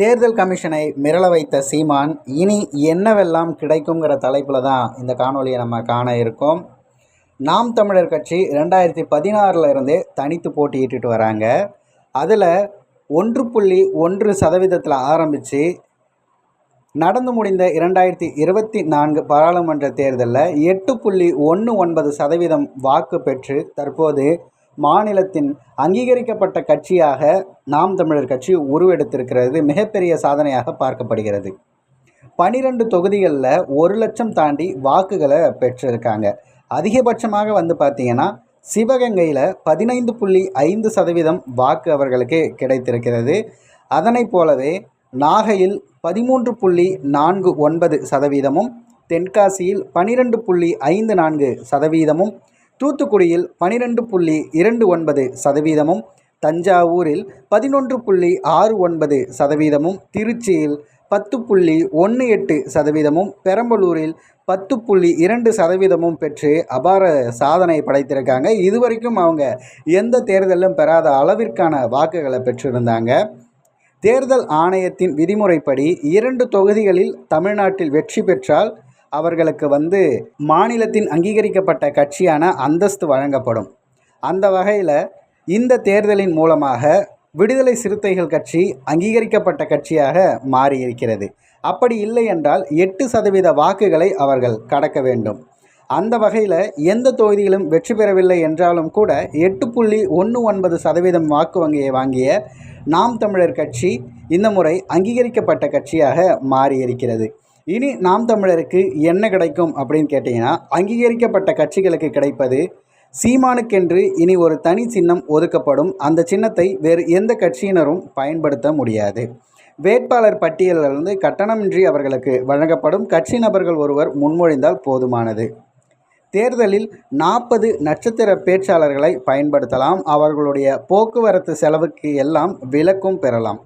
தேர்தல் கமிஷனை மிரள வைத்த சீமான் இனி என்னவெல்லாம் கிடைக்குங்கிற தலைப்பில் தான் இந்த காணொலியை நம்ம காண இருக்கோம். நாம் தமிழர் கட்சி ரெண்டாயிரத்தி பதினாறில் இருந்தே தனித்து போட்டியிட்டு வராங்க. அதில் ஒன்று புள்ளி ஒன்று சதவீதத்தில் ஆரம்பித்து நடந்து முடிந்த இரண்டாயிரத்தி இருபத்தி நான்கு பாராளுமன்ற தேர்தலில் எட்டு புள்ளி ஒன்று ஒன்பது சதவீதம் வாக்கு பெற்று தற்போது மாநிலத்தின் அங்கீகரிக்கப்பட்ட கட்சியாக நாம் தமிழர் கட்சி உருவெடுத்திருக்கிறது மிகப்பெரிய சாதனையாக பார்க்கப்படுகிறது. பனிரெண்டு தொகுதிகளில் ஒரு லட்சம் தாண்டி வாக்குகளை பெற்றிருக்காங்க. அதிகபட்சமாக வந்து பார்த்திங்கன்னா சிவகங்கையில் பதினைந்து புள்ளி ஐந்து சதவீதம் வாக்கு அவர்களுக்கு கிடைத்திருக்கிறது. அதனைப் போலவே நாகையில் பதிமூன்று புள்ளி நான்கு ஒன்பது சதவீதமும் தென்காசியில் பனிரெண்டு புள்ளி ஐந்து நான்கு சதவீதமும் தூத்துக்குடியில் பனிரெண்டு புள்ளி இரண்டு ஒன்பது சதவீதமும் தஞ்சாவூரில் பதினொன்று புள்ளி ஆறு ஒன்பது சதவீதமும் திருச்சியில் பத்து புள்ளி ஒன்று எட்டு சதவீதமும் பெரம்பலூரில் பத்து புள்ளி இரண்டு சதவீதமும் பெற்று அபார சாதனை படைத்திருக்காங்க. இதுவரைக்கும் அவங்க எந்த தேர்தலும் பெறாத அளவிற்கான வாக்குகளை பெற்றிருந்தாங்க. தேர்தல் ஆணையத்தின் விதிமுறைப்படி இரண்டு தொகுதிகளில் தமிழ்நாட்டில் வெற்றி பெற்றால் அவர்களுக்கு வந்து மாநிலத்தின் அங்கீகரிக்கப்பட்ட கட்சியான அந்தஸ்து வழங்கப்படும். அந்த வகையில் இந்த தேர்தலின் மூலமாக விடுதலை சிறுத்தைகள் கட்சி அங்கீகரிக்கப்பட்ட கட்சியாக மாறியிருக்கிறது. அப்படி இல்லை என்றால் எட்டு சதவீத வாக்குகளை அவர்கள் கடக்க வேண்டும். அந்த வகையில் எந்த தொகுதியிலும் வெற்றி பெறவில்லை என்றாலும் கூட எட்டு புள்ளி ஒன்று ஒன்பது சதவீதம் வாக்கு வங்கியை வாங்கிய நாம் தமிழர் கட்சி இந்த முறை அங்கீகரிக்கப்பட்ட கட்சியாக மாறியிருக்கிறது. இனி நாம் தமிழருக்கு என்ன கிடைக்கும் அப்படின்னு கேட்டிங்கன்னா அங்கீகரிக்கப்பட்ட கட்சிகளுக்கு கிடைப்பது சீமானுக்கென்று இனி ஒரு தனி சின்னம் ஒதுக்கப்படும். அந்த சின்னத்தை வேறு எந்த கட்சியினரும் பயன்படுத்த முடியாது. வேட்பாளர் பட்டியலிலிருந்து கட்டணமின்றி அவர்களுக்கு வழங்கப்படும். கட்சி நபர்கள் ஒருவர் முன்மொழிந்தால் போதுமானது. தேர்தலில் நாற்பது நட்சத்திர பேச்சாளர்களை பயன்படுத்தலாம். அவர்களுடைய போக்குவரத்து செலவுக்கு எல்லாம் விலக்கும் பெறலாம்.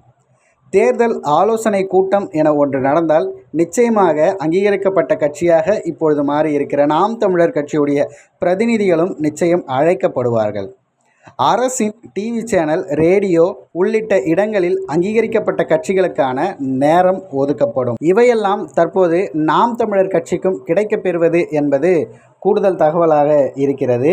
தேர்தல் ஆலோசனை கூட்டம் என ஒன்று நடந்தால் நிச்சயமாக அங்கீகரிக்கப்பட்ட கட்சியாக இப்பொழுது மாறி இருக்கிற நாம் தமிழர் கட்சியுடைய பிரதிநிதிகளும் நிச்சயம் அழைக்கப்படுவார்கள். அரசின் டிவி சேனல் ரேடியோ உள்ளிட்ட இடங்களில் அங்கீகரிக்கப்பட்ட கட்சிகளுக்கான நேரம் ஒதுக்கப்படும். இவையெல்லாம் தற்போது நாம் தமிழர் கட்சிக்கும் கிடைக்கப்பெறுவது என்பது கூடுதல் தகவலாக இருக்கிறது.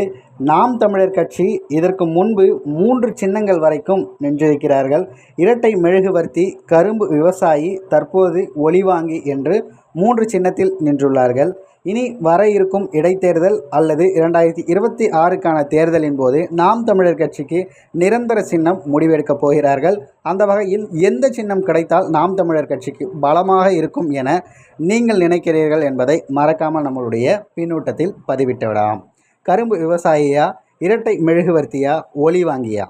நாம் தமிழர் கட்சி இதற்கு முன்பு மூன்று சின்னங்கள் வரைக்கும் நின்றிருக்கிறார்கள். இரட்டை மெழுகுவர்த்தி கரும்பு விவசாயி தற்போது ஒளிவாங்கி என்று மூன்று சின்னத்தில் நின்றுள்ளார்கள். இனி வர இருக்கும் இடைத்தேர்தல் அல்லது இரண்டாயிரத்தி இருபத்தி ஆறுக்கான தேர்தலின் போது நாம் தமிழர் கட்சிக்கு நிரந்தர சின்னம் முடிவெடுக்கப் போகிறார்கள். அந்த வகையில் எந்த சின்னம் கிடைத்தால் நாம் தமிழர் கட்சிக்கு பலமாக இருக்கும் என நீங்கள் நினைக்கிறீர்கள் என்பதை மறக்காமல் நம்மளுடைய பின்னூட்டத்தில் பதிவிட்டு விடலாம் கரும்பு விவசாயியா? இரட்டை மெழுகுவர்த்தியா? ஒளி வாங்கியா?